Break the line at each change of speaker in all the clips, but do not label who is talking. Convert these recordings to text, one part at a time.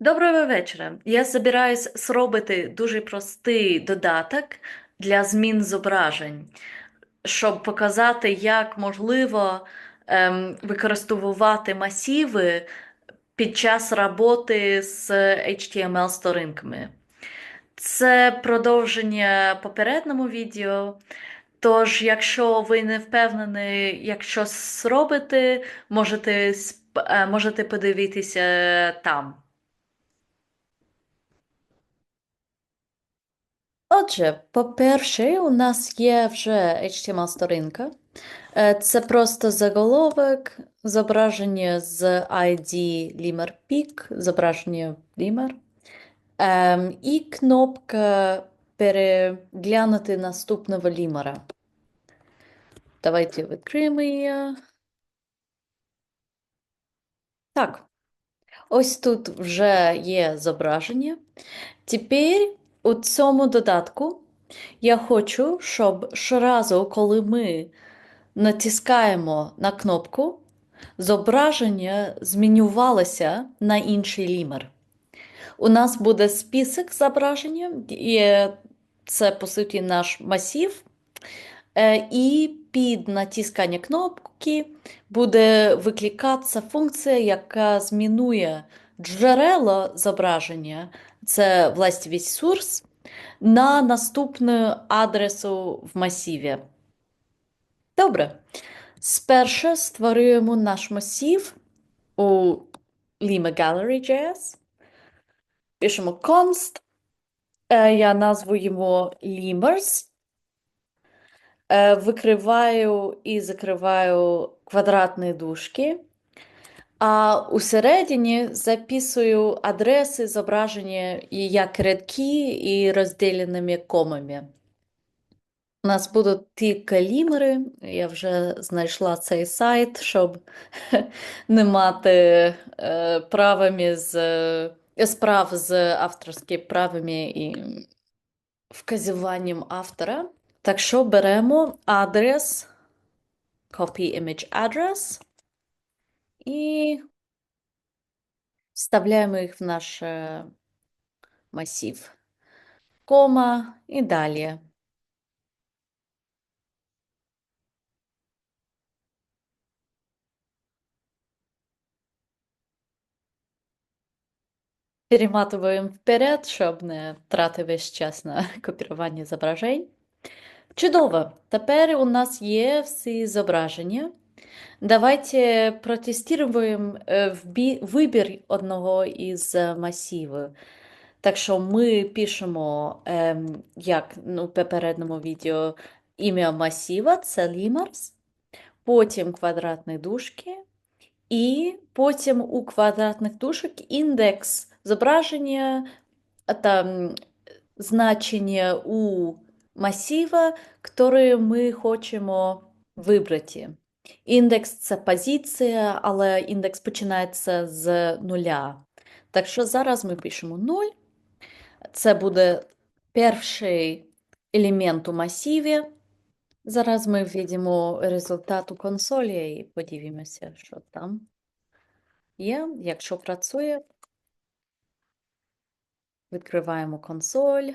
Доброго вечора. Я збираюсь зробити дуже простий додаток для змін зображень, щоб показати, як можливо ем, використовувати масиви під час роботи з HTML-сторінками. Це продовження попередньому відео. Тож, якщо ви не впевнені, як щось зробити, можете, е, можете подивитися там. Отже, по-перше, у нас є вже HTML-сторінка. Е, Це просто заголовок, зображення з ID Limor Peak, зображення Limor. Ем, і кнопка переглянути наступного лімера. Давайте відкриємо її. Так, ось тут вже є зображення. Тепер у цьому додатку я хочу, щоб щоразу, коли ми натискаємо на кнопку, зображення змінювалося на інший лімер. У нас буде список зображення, і це, по суті, наш масив. Е, І під натискання кнопки буде викликатися функція, яка змінує джерело зображення, це властивість source, на наступну адресу в масиві. Добре. Спершу створюємо наш масив у Lima Gallery.js. Пишемо const. Е, Я назву йому limers. Е, Викриваю і закриваю квадратні дужки. А усередині записую адреси зображення і як рядки і розділеними комами. У нас будуть ті калімери. Я вже знайшла цей сайт, щоб не мати е, правами з, е, справ з авторськими правами і вказіванням автора. Так що беремо адрес, copy image address і вставляємо їх в наш е, масив. Кома і далі. Перематуємо вперед, щоб не втратити весь час на копірування зображень. Чудово! Тепер у нас є всі зображення. Давайте протестуємо е, вибір одного із е. Так що ми пишемо, ем, як ну, попередньому відео, ім'я масива це limers, потім квадратні дужки, і потім у квадратних дужок індекс зображення а там значення у масива, який ми хочемо вибрати. Індекс це позиція, але індекс починається з нуля. Так що зараз ми пишемо 0. Це буде перший елемент у масиві. Зараз ми введемо результат у консолі і подивимося, що там є. Якщо працює, відкриваємо консоль.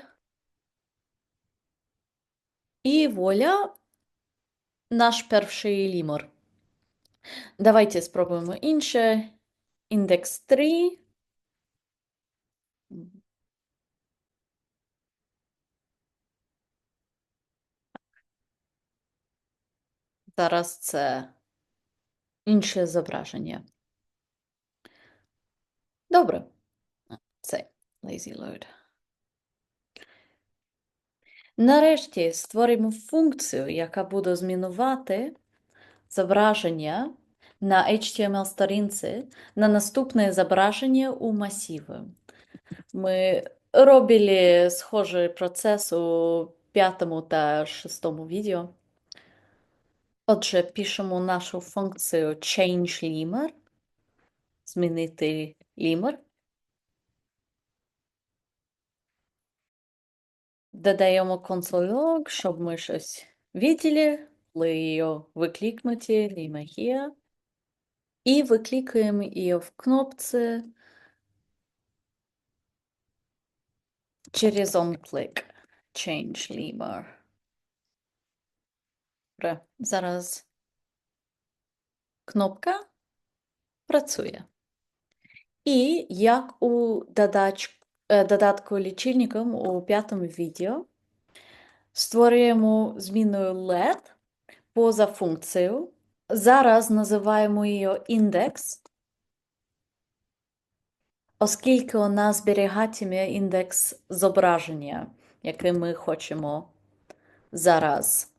І вуаля, наш перший лімор. Давайте спробуємо інше. Індекс 3. Зараз це інше зображення. Добре. Це lazy load. Нарешті створимо функцію, яка буде змінувати зображення на HTML-сторінці на наступне зображення у масиві. Ми робили схожий процес у п'ятому та шостому відео. Отже, пишемо нашу функцію change_limit, змінити лімер. Додаємо консоль щоб ми щось видели, коли її викликнути, ліма here. І викликаємо її в кнопці Через on-click. Change limmer. Добре, зараз кнопка працює. І як у додач... е, додатку лічильником у п'ятому відео створюємо зміною LED поза функцією. Зараз називаємо її індекс, оскільки вона зберігатиме індекс зображення, яке ми хочемо зараз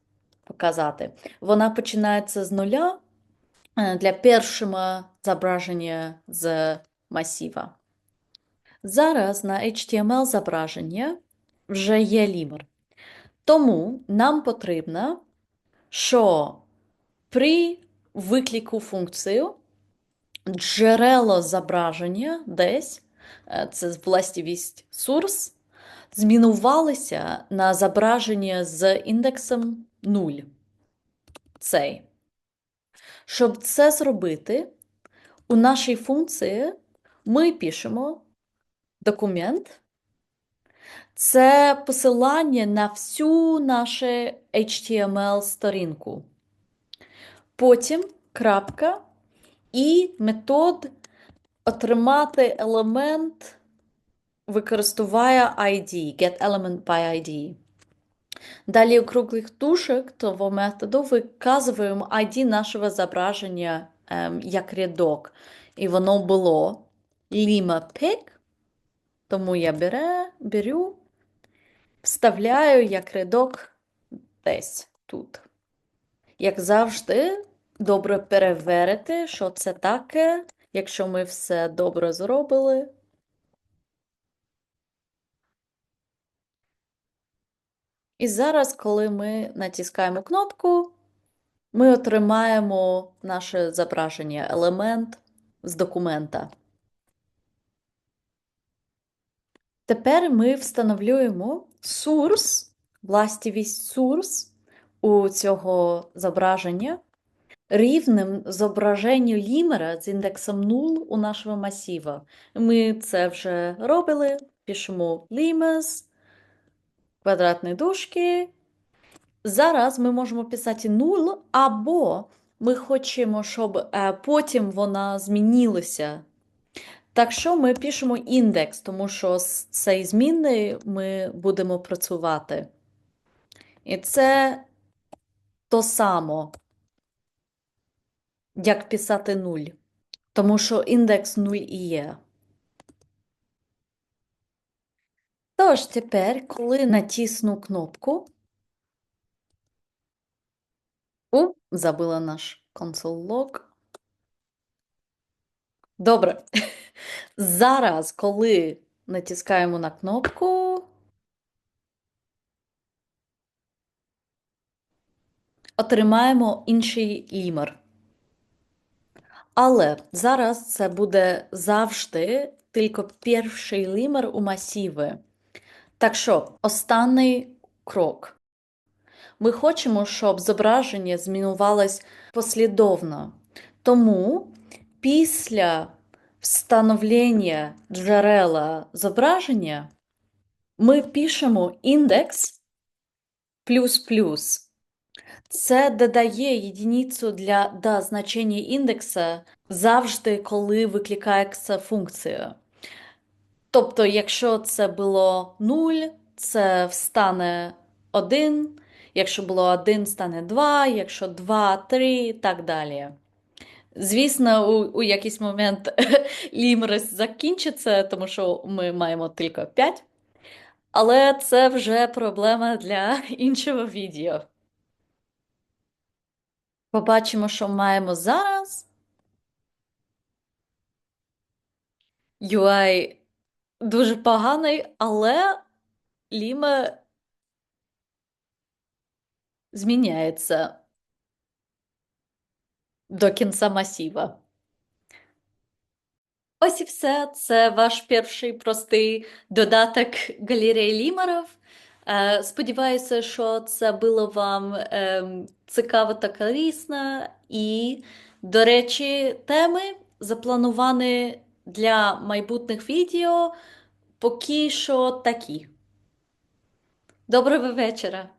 показати. Вона починається з нуля е, для першого зображення з масива. Зараз на HTML зображення вже є лімер. Тому нам потрібно, що при виклику функцію джерело зображення десь, е, це властивість source, змінувалося на зображення з індексом 0. Цей. Щоб це зробити, у нашій функції ми пишемо документ. Це посилання на всю нашу HTML-сторінку. Потім крапка і метод отримати елемент використовує ID, get element by ID. Далі у круглих дужок того методу виказуємо ID нашого зображення ем, як рядок. І воно було lima pick, тому я бере, беру, вставляю як рядок десь тут. Як завжди, добре перевірити, що це таке, якщо ми все добре зробили. І зараз, коли ми натискаємо кнопку, ми отримаємо наше зображення, елемент з документа. Тепер ми встановлюємо source, властивість source у цього зображення рівним зображенню лімера з індексом 0 у нашого масива. Ми це вже робили, пишемо limers, квадратні дужки. Зараз ми можемо писати 0, або ми хочемо, щоб е, потім вона змінилася. Так що ми пишемо індекс, тому що з цієї зміни ми будемо працювати. І це то само, як писати 0, тому що індекс 0 і є. Тож тепер, коли натисну кнопку, у, забила наш console log. Добре. Зараз, коли натискаємо на кнопку, отримаємо інший лімер. Але зараз це буде завжди тільки перший лімер у масиві. Так що, останній крок. Ми хочемо, щоб зображення змінювалось послідовно. Тому після встановлення джерела зображення ми пишемо індекс плюс-плюс. Це додає єдиницю для да, значення індекса завжди, коли викликається функція. Тобто, якщо це було 0, це встане 1, якщо було 1, стане 2, якщо 2, 3 і так далі. Звісно, у, у якийсь момент лімрес закінчиться, тому що ми маємо тільки 5. Але це вже проблема для іншого відео. Побачимо, що маємо зараз. UI дуже поганий, але Ліма зміняється до кінця масива. Ось і все. Це ваш перший простий додаток галереї лімерів. Е, Сподіваюся, що це було вам ем, цікаво та корисно. І, до речі, теми заплановані для майбутніх відео поки що такі. Доброго вечора!